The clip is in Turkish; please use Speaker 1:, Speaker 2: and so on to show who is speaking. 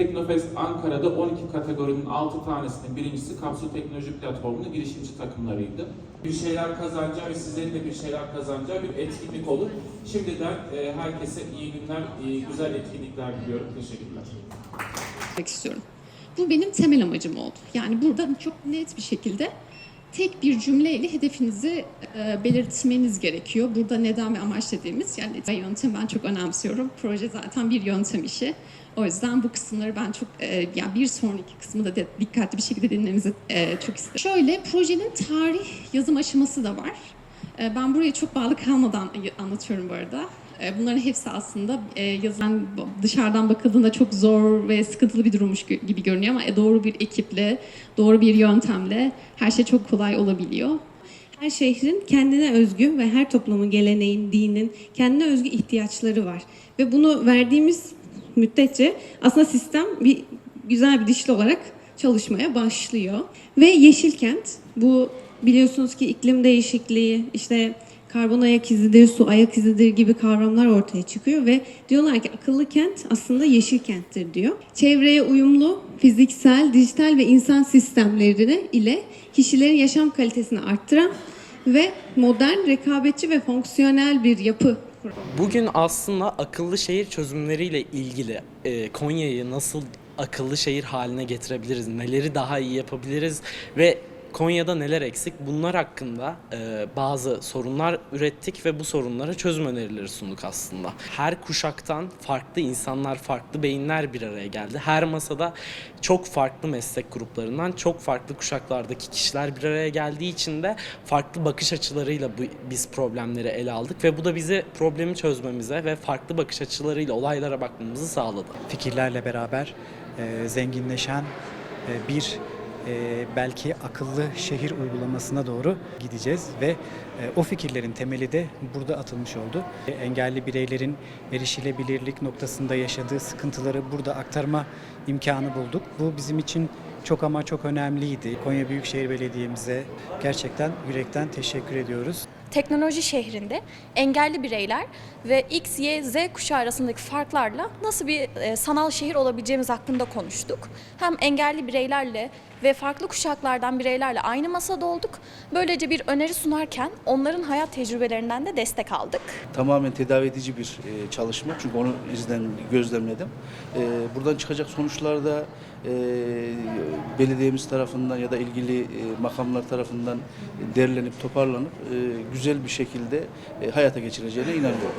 Speaker 1: Teknofest Ankara'da 12 kategorinin 6 tanesinin birincisi Kapsül Teknoloji Platformu'nun girişimci takımlarıydı. Bir şeyler kazanacağı ve sizlerin de bir şeyler kazanacağı bir etkinlik olur. Şimdiden e, herkese iyi günler, iyi, güzel etkinlikler diliyorum. Teşekkürler.
Speaker 2: istiyorum. Bu benim temel amacım oldu. Yani burada çok net bir şekilde tek bir cümleyle hedefinizi e, belirtmeniz gerekiyor. Burada neden ve amaç dediğimiz yani yöntem ben çok önemsiyorum. Proje zaten bir yöntem işi. O yüzden bu kısımları ben çok e, yani bir sonraki kısmı da de- dikkatli bir şekilde dinlemenizi e, çok isterim. Şöyle projenin tarih yazım aşaması da var. E, Ben buraya çok bağlı kalmadan anlatıyorum bu arada. E, Bunların hepsi aslında e, yazılan dışarıdan bakıldığında çok zor ve sıkıntılı bir durummuş gibi görünüyor ama e, doğru bir ekiple, doğru bir yöntemle her şey çok kolay olabiliyor.
Speaker 3: Her şehrin kendine özgü ve her toplumun, geleneğin, dinin kendine özgü ihtiyaçları var. Ve bunu verdiğimiz müddetçe aslında sistem bir güzel bir dişli olarak çalışmaya başlıyor. Ve yeşil kent bu biliyorsunuz ki iklim değişikliği, işte karbon ayak izidir, su ayak izidir gibi kavramlar ortaya çıkıyor ve diyorlar ki akıllı kent aslında yeşil kenttir diyor. Çevreye uyumlu fiziksel, dijital ve insan sistemleri ile kişilerin yaşam kalitesini arttıran ve modern, rekabetçi ve fonksiyonel bir yapı
Speaker 4: Bugün aslında akıllı şehir çözümleriyle ilgili e, Konya'yı nasıl akıllı şehir haline getirebiliriz, neleri daha iyi yapabiliriz ve Konya'da neler eksik bunlar hakkında e, bazı sorunlar ürettik ve bu sorunlara çözüm önerileri sunduk aslında. Her kuşaktan farklı insanlar, farklı beyinler bir araya geldi. Her masada çok farklı meslek gruplarından, çok farklı kuşaklardaki kişiler bir araya geldiği için de farklı bakış açılarıyla bu, biz problemleri ele aldık ve bu da bizi problemi çözmemize ve farklı bakış açılarıyla olaylara bakmamızı sağladı.
Speaker 5: fikirlerle beraber e, zenginleşen e, bir e, belki akıllı şehir uygulamasına doğru gideceğiz ve e, o fikirlerin temeli de burada atılmış oldu. E, engelli bireylerin erişilebilirlik noktasında yaşadığı sıkıntıları burada aktarma imkanı bulduk. Bu bizim için çok ama çok önemliydi. Konya Büyükşehir Belediye'mize gerçekten yürekten teşekkür ediyoruz.
Speaker 6: Teknoloji şehrinde engelli bireyler ve X, Y, Z kuşağı arasındaki farklarla nasıl bir e, sanal şehir olabileceğimiz hakkında konuştuk. Hem engelli bireylerle ve farklı kuşaklardan bireylerle aynı masada olduk. Böylece bir öneri sunarken onların hayat tecrübelerinden de destek aldık.
Speaker 7: tamamen tedavi edici bir e, çalışma. Çünkü onu izlen gözlemledim. E, buradan çıkacak sonuçlarda e, belediyemiz tarafından ya da ilgili makamlar tarafından derlenip toparlanıp güzel bir şekilde e, hayata geçireceğine inanıyorum.